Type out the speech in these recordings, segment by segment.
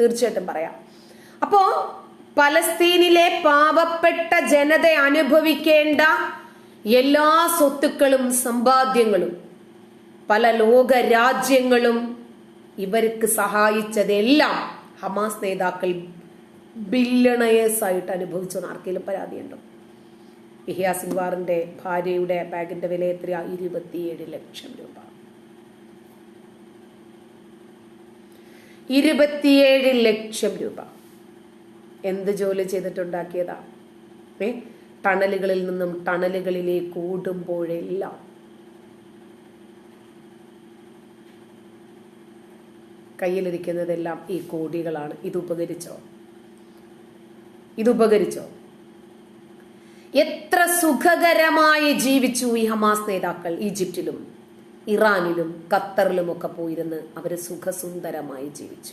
തീർച്ചയായിട്ടും പറയാം. അപ്പോ പലസ്തീനിലെ പാവപ്പെട്ട ജനത അനുഭവിക്കേണ്ട എല്ലാ സ്വത്തുക്കളും സമ്പാദ്യങ്ങളും പല ലോക രാജ്യങ്ങളും ഇവർക്ക് സഹായിച്ചതെല്ലാം ഹമാസ് നേതാക്കൾ ബില്ലണയേഴ്സ് ആയിട്ട് അനുഭവിച്ചെന്ന് ആർക്കെങ്കിലും പരാതിയുണ്ടോ? ഇഹിയ സിൻവാറിന്റെ ഭാര്യയുടെ ബാഗിന്റെ വില എത്രയാ? ഇരുപത്തിയേഴ് ലക്ഷം രൂപ. ഇരുപത്തിയേഴ് ലക്ഷം രൂപ. എന്ത് ജോലി ചെയ്തിട്ടുണ്ടാക്കിയതാ? ഏ? ടണലുകളിൽ നിന്നും ടണലുകളിലേക്ക് ഓടുമ്പോഴെല്ലാം. കയ്യിലിരിക്കുന്നതെല്ലാം ഈ കോടികളാണ്. ഇത് ഉപകരിച്ചോ? ഇതുപകരിച്ചോ എത്ര സുഖകരമായി ജീവിച്ചു ഈ ഹമാസ് നേതാക്കൾ ഈജിപ്തിലും. ഇറാനിലും ഖത്തറിലും ഒക്കെ പോയിരുന്ന് അവർ സുഖസുന്ദരമായി ജീവിച്ചു.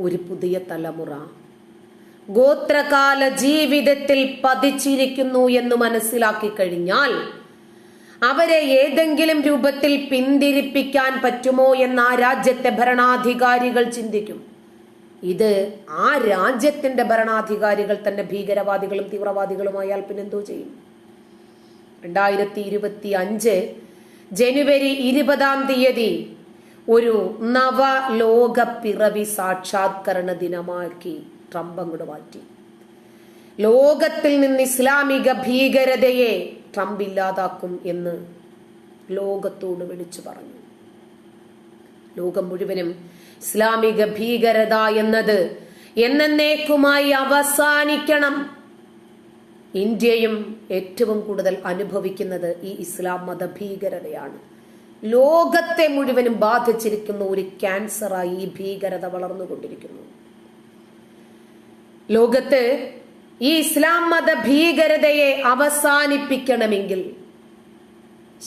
ഒരു പുതിയ തലമുറ. ഗോത്രകാല ജീവിതത്തിൽ പതിച്ചിരിക്കുന്നു എന്ന് മനസ്സിലാക്കി കഴിഞ്ഞാൽ അവരെ ഏതെങ്കിലും രൂപത്തിൽ പിന്തിരിപ്പിക്കാൻ പറ്റുമോ എന്ന് ആ രാജ്യത്തെ ഭരണാധികാരികൾ ചിന്തിക്കും. ഇത് ആ രാജ്യത്തിന്റെ ഭരണാധികാരികൾ തന്നെ ഭീകരവാദികളും തീവ്രവാദികളുമായാൽ പിന്നെന്തോ ചെയ്യും? രണ്ടായിരത്തി ഇരുപത്തി അഞ്ച് ജനുവരി ഇരുപതാം തീയതി ഒരു നവ ലോക പിറവി സാക്ഷാത്കരണ ദിനമാക്കി ട്രംപ് അങ്ങോട്ട് മാറ്റി. ലോകത്തിൽ നിന്ന് ഇസ്ലാമിക ഭീകരതയെ ട്രംപ് ഇല്ലാതാക്കും എന്ന് ലോകത്തോട് വിളിച്ചു പറഞ്ഞു. ലോകം മുഴുവനും ഇസ്ലാമിക ഭീകരത എന്നത് എന്നേക്കുമായി അവസാനിക്കണം. ഇന്ത്യയും ഏറ്റവും കൂടുതൽ അനുഭവിക്കുന്നത് ഈ ഇസ്ലാം മതഭീകരതയാണ്. ലോകത്തെ മുഴുവനും ബാധിച്ചിരിക്കുന്ന ഒരു ക്യാൻസറായി ഈ ഭീകരത വളർന്നുകൊണ്ടിരിക്കുന്നു. ലോകത്ത് ഈ ഇസ്ലാം മത ഭീകരതയെ അവസാനിപ്പിക്കണമെങ്കിൽ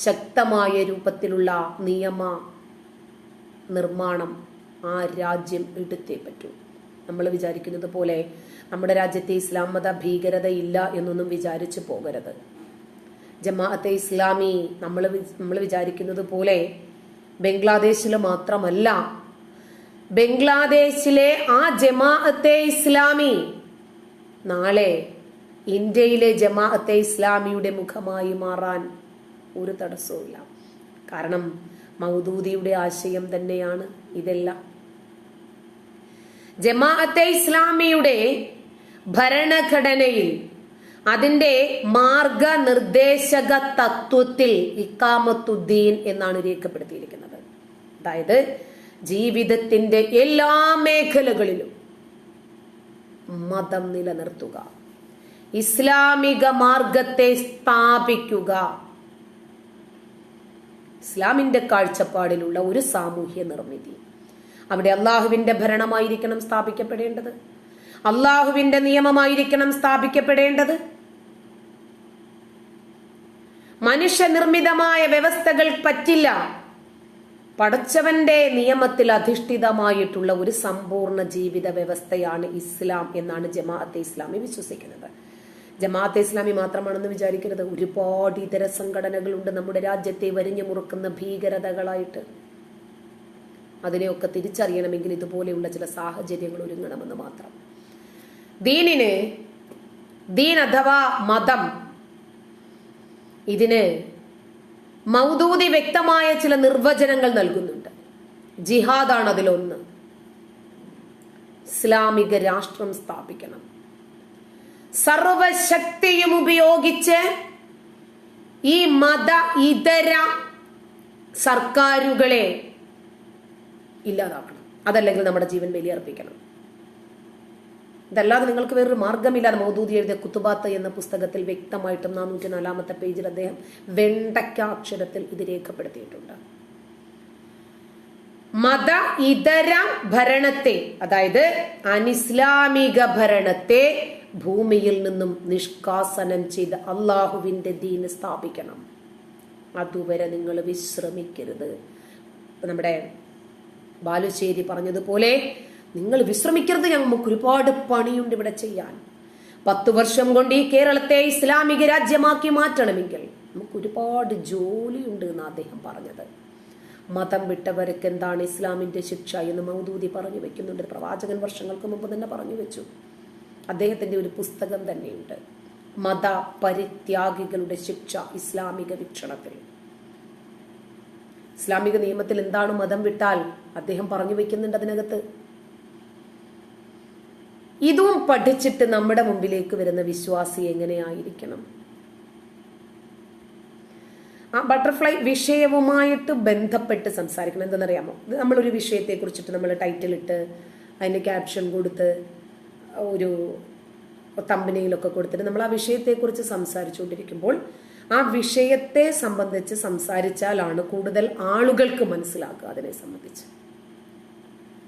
ശക്തമായ രൂപത്തിലുള്ള നിയമ നിർമ്മാണം ആ രാജ്യം എടുത്തേ പറ്റൂ. നമ്മൾ വിചാരിക്കുന്നത് പോലെ നമ്മുടെ രാജ്യത്തെ ഇസ്ലാം മത ഭീകരത ഇല്ല എന്നൊന്നും വിചാരിച്ചു പോകരുത്. ജമാഅത്തെ ഇസ്ലാമി നമ്മൾ നമ്മൾ വിചാരിക്കുന്നത് പോലെ ബംഗ്ലാദേശിൽ മാത്രമല്ല ബംഗ്ലാദേശിലെ ആ ജമാഅത്തെ ഇസ്ലാമി നാളെ ഇന്ത്യയിലെ ജമാഅത്തെ ഇസ്ലാമിയുടെ മുഖമായി മാറാൻ ഒരു തടസ്സവുമില്ല. കാരണം മൗദൂദിയുടെ ആശയം തന്നെയാണ് ഇതെല്ലാം. ജമാഅത്തെ ഇസ്ലാമിയുടെ ഭരണഘടനയിൽ അതിന്റെ മാർഗനിർദ്ദേശക തത്വത്തിൽ ഇക്കാമത്തുദ്ദീൻ എന്നാണ് രേഖപ്പെടുത്തിയിരിക്കുന്നത്. അതായത് ജീവിതത്തിന്റെ എല്ലാ മേഖലകളിലും മതം നിലനിർത്തുക ഇസ്ലാമിക മാർഗത്തെ സ്ഥാപിക്കുക ഇസ്ലാമിന്റെ കാഴ്ചപ്പാടിലുള്ള ഒരു സാമൂഹ്യ നിർമ്മിതി. അവിടെ അള്ളാഹുവിന്റെ ഭരണമായിരിക്കണം സ്ഥാപിക്കപ്പെടേണ്ടത്. അള്ളാഹുവിന്റെ നിയമമായിരിക്കണം സ്ഥാപിക്കപ്പെടേണ്ടത്. മനുഷ്യനിർമ്മിതമായ വ്യവസ്ഥകൾ പറ്റില്ല. പടച്ചവന്റെ നിയമത്തിൽ അധിഷ്ഠിതമായിട്ടുള്ള ഒരു സമ്പൂർണ ജീവിത വ്യവസ്ഥയാണ് ഇസ്ലാം എന്നാണ് ജമാഅത്തെ ഇസ്ലാമി വിശ്വസിക്കുന്നത്. ജമാഅത്തെ ഇസ്ലാമി മാത്രമാണെന്ന് വിചാരിക്കരുത്. ഒരുപാട് ഇതര സംഘടനകളുണ്ട് നമ്മുടെ രാജ്യത്തെ വരിഞ്ഞു മുറുക്കുന്ന ഭീകരതകളായിട്ട്. അതിനെയൊക്കെ തിരിച്ചറിയണമെങ്കിൽ ഇതുപോലെയുള്ള ചില സാഹചര്യങ്ങൾ ഒരുങ്ങണമെന്ന് മാത്രം. ദീനിന് ദീൻ അഥവാ മതം ഇതിന് മൗദൂദി വ്യക്തമായ ചില നിർവചനങ്ങൾ നൽകുന്നുണ്ട്. ജിഹാദാണ് അതിലൊന്ന്. ഇസ്ലാമിക രാഷ്ട്രം സ്ഥാപിക്കണം. സർവശക്തിയും ഉപയോഗിച്ച് ഈ മത ഇതര സർക്കാരുകളെ ഇല്ലാതാക്കണം. അതല്ലെങ്കിൽ നമ്മുടെ ജീവൻ ബലിയർപ്പിക്കണം. ഇതല്ലാതെ നിങ്ങൾക്ക് വേറൊരു മാർഗമില്ലാതെ മൗദൂദി എഴുതിയ കുത്തുബാത്ത എന്ന പുസ്തകത്തിൽ വ്യക്തമായിട്ടും നാനൂറ്റി നാലാമത്തെ പേജിൽ അദ്ദേഹം വെണ്ടയ്ക്കാക്ഷരത്തിൽ ഇത് രേഖപ്പെടുത്തിയിട്ടുണ്ട്. മത ഇതര ഭരണത്തെ അതായത് അനിസ്ലാമിക ഭരണത്തെ ഭൂമിയിൽ നിന്നും നിഷ്കാസനം ചെയ്ത് അള്ളാഹുവിന്റെ ദീന് സ്ഥാപിക്കണം. അതുവരെ നിങ്ങൾ വിശ്രമിക്കരുത്. നമ്മുടെ ബാലുശ്ശേരി പറഞ്ഞതുപോലെ നിങ്ങൾ വിശ്രമിക്കരുത് നമുക്ക് ഒരുപാട് പണിയുണ്ട് ഇവിടെ ചെയ്യാൻ. പത്ത് വർഷം കൊണ്ട് ഈ കേരളത്തെ ഇസ്ലാമിക രാജ്യമാക്കി മാറ്റണമെങ്കിൽ നമുക്ക് ഒരുപാട് ജോലിയുണ്ട് എന്ന് അദ്ദേഹം പറഞ്ഞത്. മതം വിട്ടവർക്ക് എന്താണ് ഇസ്ലാമിന്റെ ശിക്ഷ എന്ന് മൗദൂദി പറഞ്ഞു വെക്കുന്നുണ്ട്. പ്രവാചകൻ വർഷങ്ങൾക്ക് മുമ്പ് തന്നെ പറഞ്ഞു വെച്ചു. അദ്ദേഹത്തിന്റെ ഒരു പുസ്തകം തന്നെയുണ്ട്. മത പരിത്യാഗികളുടെ ശിക്ഷ ഇസ്ലാമിക വീക്ഷണത്തിൽ. ഇസ്ലാമിക നിയമത്തിൽ എന്താണ് മതം വിട്ടാൽ അദ്ദേഹം പറഞ്ഞു വെക്കുന്നുണ്ട് അതിനകത്ത്. ഇതും പഠിച്ചിട്ട് നമ്മുടെ മുമ്പിലേക്ക് വരുന്ന വിശ്വാസി എങ്ങനെയായിരിക്കണം? ആ ബട്ടർഫ്ലൈ വിഷയവുമായിട്ട് ബന്ധപ്പെട്ട് സംസാരിക്കണം. എന്തെന്നറിയാമോ? ഇത് നമ്മളൊരു വിഷയത്തെ കുറിച്ചിട്ട് നമ്മൾ ടൈറ്റിൽ ഇട്ട് അതിന്റെ ക്യാപ്ഷൻ കൊടുത്ത് ഒരു തമ്പനയിലൊക്കെ കൊടുത്തിട്ട് നമ്മൾ ആ വിഷയത്തെക്കുറിച്ച് സംസാരിച്ചുകൊണ്ടിരിക്കുമ്പോൾ ആ വിഷയത്തെ സംബന്ധിച്ച് സംസാരിച്ചാലാണ് കൂടുതൽ ആളുകൾക്ക് മനസ്സിലാക്കുക അതിനെ സംബന്ധിച്ച്.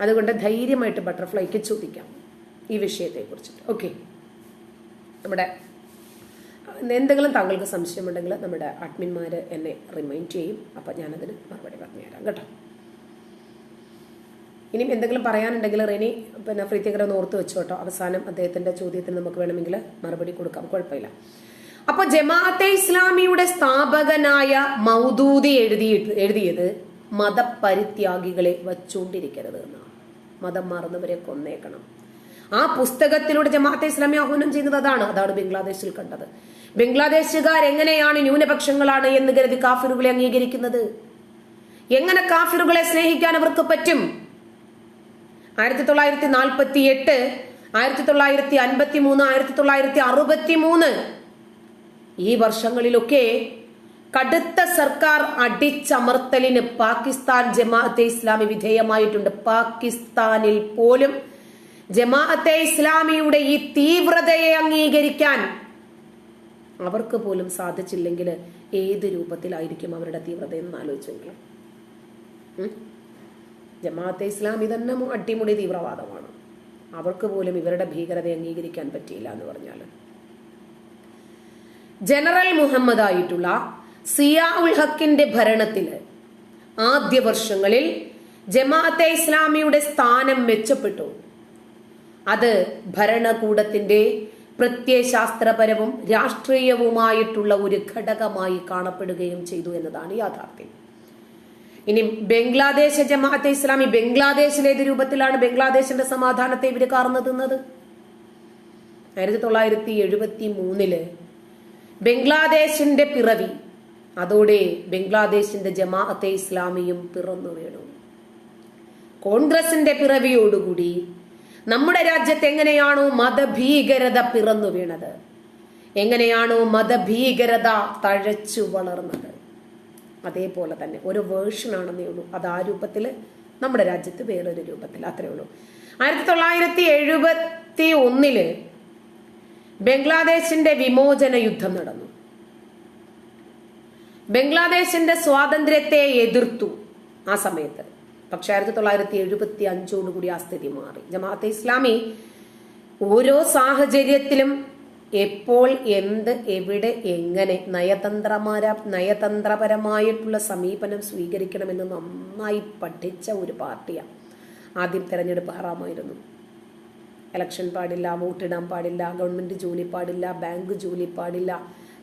അതുകൊണ്ട് ധൈര്യമായിട്ട് ബട്ടർഫ്ലൈക്ക് ചോദിക്കാം ഈ വിഷയത്തെക്കുറിച്ചിട്ട്. ഓക്കെ നമ്മുടെ എന്തെങ്കിലും താങ്കൾക്ക് സംശയമുണ്ടെങ്കിൽ നമ്മുടെ അഡ്മിന്മാർ എന്നെ റിമൈൻഡ് ചെയ്യും. അപ്പം ഞാനതിന് മറുപടി പറഞ്ഞുതരാം കേട്ടോ. ഇനിയും എന്തെങ്കിലും പറയാനുണ്ടെങ്കിൽ റെനി പിന്നെ പ്രീതികര ഒന്ന് ഓർത്ത് വെച്ചോട്ടോ അവസാനം അദ്ദേഹത്തിന്റെ ചോദ്യത്തിന് നമുക്ക് വേണമെങ്കിൽ മറുപടി കൊടുക്കാം. കുഴപ്പമില്ല. അപ്പൊ ജമാഅത്തെ ഇസ്ലാമിയുടെ സ്ഥാപകനായ മൗദൂദി എഴുതിയിട്ട് എഴുതിയത് മതപരിത്യാഗികളെ വച്ചുകൊണ്ടിരിക്കരുത് എന്നാണ്. മതം മാറുന്നവരെ കൊന്നേക്കണം. ആ പുസ്തകത്തിലൂടെ ജമാഅത്തെ ഇസ്ലാമി ആഹ്വാനം ചെയ്യുന്നത് അതാണ്. അതാണ് ബംഗ്ലാദേശിൽ കണ്ടത്. ബംഗ്ലാദേശുകാർ എങ്ങനെയാണ് ന്യൂനപക്ഷങ്ങളാണ് എന്ന് കരുതി കാഫിറുകളെ അംഗീകരിക്കുന്നത്? എങ്ങനെ കാഫിറുകളെ സ്നേഹിക്കാൻ അവർക്ക് പറ്റും? ആയിരത്തി തൊള്ളായിരത്തി നാൽപ്പത്തി എട്ട് ആയിരത്തി തൊള്ളായിരത്തി അൻപത്തി മൂന്ന് ആയിരത്തി തൊള്ളായിരത്തി അറുപത്തി മൂന്ന് ഈ വർഷങ്ങളിലൊക്കെ കടുത്ത സർക്കാർ അടിച്ചമർത്തലിന് പാകിസ്ഥാൻ ജമാഅത്തെ ഇസ്ലാമി വിധേയമായിട്ടുണ്ട്. പാകിസ്ഥാനിൽ പോലും ജമാഅത്തെ ഇസ്ലാമിയുടെ ഈ തീവ്രതയെ അംഗീകരിക്കാൻ അവർക്ക് പോലും സാധിച്ചില്ലെങ്കിൽ ഏത് രൂപത്തിലായിരിക്കും അവരുടെ തീവ്രത എന്ന് ആലോചിച്ചെങ്കിലും ജമാഅത്തെ ഇസ്ലാമി തന്നെ അട്ടിമുടി തീവ്രവാദമാണ്. അവർക്ക് പോലും ഇവരുടെ ഭീകരത അംഗീകരിക്കാൻ പറ്റിയില്ല എന്ന് പറഞ്ഞാൽ ജനറൽ മുഹമ്മദ് ആയിട്ടുള്ള സിയാ ഉൽ ഹക്കിന്റെ ഭരണത്തിൽ ആദ്യ വർഷങ്ങളിൽ ജമാഅത്തെ ഇസ്ലാമിയുടെ സ്ഥാനം മെച്ചപ്പെട്ടു. അത് ഭരണകൂടത്തിന്റെ പ്രത്യയശാസ്ത്രപരവും രാഷ്ട്രീയവുമായിട്ടുള്ള ഒരു ഘടകമായി കാണപ്പെടുകയും ചെയ്തു എന്നതാണ് യാഥാർത്ഥ്യം. ഇനി ബംഗ്ലാദേശ് ജമാഅത്തെ ഇസ്ലാമി ബംഗ്ലാദേശിലെ ഏത് രൂപത്തിലാണ് ബംഗ്ലാദേശിന്റെ സമാധാനത്തെ ഇവർ കാർന്നു തിന്നത്? ആയിരത്തി തൊള്ളായിരത്തി എഴുപത്തി മൂന്നിൽ ബംഗ്ലാദേശിന്റെ പിറവി അതോടെ ബംഗ്ലാദേശിന്റെ ജമാഅത്തെ ഇസ്ലാമിയും പിറന്നു വീണു. കോൺഗ്രസിന്റെ പിറവിയോടുകൂടി നമ്മുടെ രാജ്യത്ത് എങ്ങനെയാണോ മതഭീകരത പിറന്നു വീണത്? എങ്ങനെയാണോ മതഭീകരത തഴച്ചു വളർന്നത്? അതേപോലെ തന്നെ. ഒരു വേർഷനാണെന്നേ ഉള്ളൂ. അത് ആ രൂപത്തിൽ നമ്മുടെ രാജ്യത്ത് വേറൊരു രൂപത്തിൽ. അത്രേ ഉള്ളൂ. ആയിരത്തി തൊള്ളായിരത്തി എഴുപത്തി ഒന്നിൽ ബംഗ്ലാദേശിന്റെ വിമോചന യുദ്ധം നടന്നു. ബംഗ്ലാദേശിന്റെ സ്വാതന്ത്ര്യത്തെ എതിർത്തു ആ സമയത്ത്. പക്ഷെ ആയിരത്തി തൊള്ളായിരത്തി എഴുപത്തി അഞ്ചോടുകൂടി ആ സ്ഥിതി മാറി. ജമാഅത്തെ ഇസ്ലാമി ഓരോ സാഹചര്യത്തിലും എപ്പോൾ എന്ത് എവിടെ എങ്ങനെ നയതന്ത്രമാര നയതന്ത്രപരമായിട്ടുള്ള സമീപനം സ്വീകരിക്കണമെന്ന് നന്നായി പഠിച്ച ഒരു പാർട്ടിയാണ് ആദ്യം തെരഞ്ഞെടുപ്പ് ആറാമായിരുന്നു ഇലക്ഷൻ പാടില്ല വോട്ടിടാൻ പാടില്ല ഗവൺമെന്റ് ജോലി പാടില്ല ബാങ്ക് ജോലി പാടില്ല.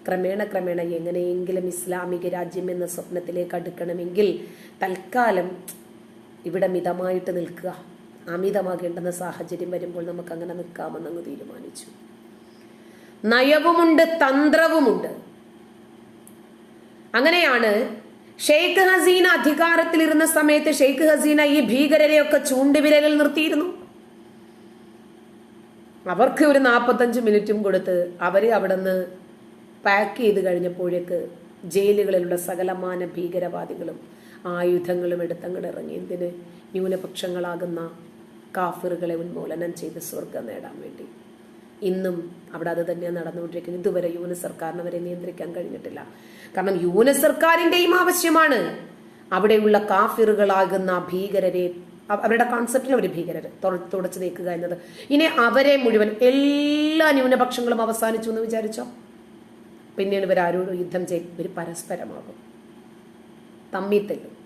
ക്രമേണ ക്രമേണ എങ്ങനെയെങ്കിലും ഇസ്ലാമിക രാജ്യം എന്ന സ്വപ്നത്തിലേക്ക് അടുക്കണമെങ്കിൽ തൽക്കാലം ഇവിടെ മിതമായിട്ട് നിൽക്കുക. അമിതമാകേണ്ടുന്ന സാഹചര്യം വരുമ്പോൾ നമുക്ക് അങ്ങനെ നിൽക്കാമെന്നങ്ങ് തീരുമാനിച്ചു. നയവുമുണ്ട് തന്ത്രവുമുണ്ട്. അങ്ങനെയാണ് ഷെയ്ഖ് ഹസീന അധികാരത്തിലിരുന്ന സമയത്ത് ഷെയ്ഖ് ഹസീന ഈ ഭീകരരെയൊക്കെ ചൂണ്ടുവിരലിൽ നിർത്തിയിരുന്നു. അവർക്ക് ഒരു നാൽപ്പത്തഞ്ച് മിനിറ്റും കൊടുത്ത് അവരെ അവിടെ നിന്ന് പാക്ക് ചെയ്ത് കഴിഞ്ഞപ്പോഴേക്ക് ജയിലുകളിലുള്ള സകലമാന ഭീകരവാദികളും ആയുധങ്ങളും എടുത്തങ്ങട് ഇറങ്ങി. എന്തിന്? ന്യൂനപക്ഷങ്ങളാകുന്ന കാഫിറുകളെ ഉന്മൂലനം ചെയ്ത് സ്വർഗം നേടാൻ വേണ്ടി. ഇന്നും അവിടെ അത് തന്നെയാണ് നടന്നുകൊണ്ടിരിക്കുന്നത്. ഇതുവരെ യൂണിസ് സർക്കാരിനെ വരെ നിയന്ത്രിക്കാൻ കഴിഞ്ഞിട്ടില്ല. കാരണം യൂണിസ് സർക്കാരിന്റെയും ആവശ്യമാണ്. അവിടെയുള്ള കാഫിറുകളാകുന്ന ഭീകരരെ അവരുടെ കോൺസെപ്റ്റിൽ അവർ ഭീകരർ തുടച്ചു നീക്കുക എന്നത്. ഇനി അവരെ മുഴുവൻ എല്ലാ ന്യൂനപക്ഷങ്ങളും അവസാനിച്ചു എന്ന് വിചാരിച്ചോ? പിന്നീട് ഇവർ ആരോടും യുദ്ധം ചെയ്യും ഇവർ പരസ്പരമാകും. തമ്മിൽ തെല്ലും.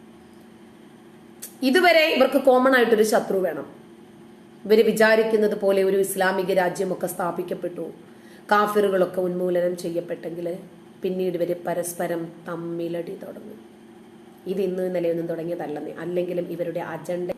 ഇതുവരെ ഇവർക്ക് കോമൺ ആയിട്ടൊരു ശത്രു വേണം. ഇവർ വിചാരിക്കുന്നത് പോലെ ഒരു ഇസ്ലാമിക രാജ്യമൊക്കെ സ്ഥാപിക്കപ്പെട്ടു. കാഫിറുകളൊക്കെ ഉന്മൂലനം ചെയ്യപ്പെട്ടെങ്കിൽ പിന്നീട് ഇവർ പരസ്പരം തമ്മിലടി തുടങ്ങും. ഇത് ഇന്ന് നിലയൊന്നും തുടങ്ങിയതല്ലെന്ന്. അല്ലെങ്കിലും ഇവരുടെ അജണ്ട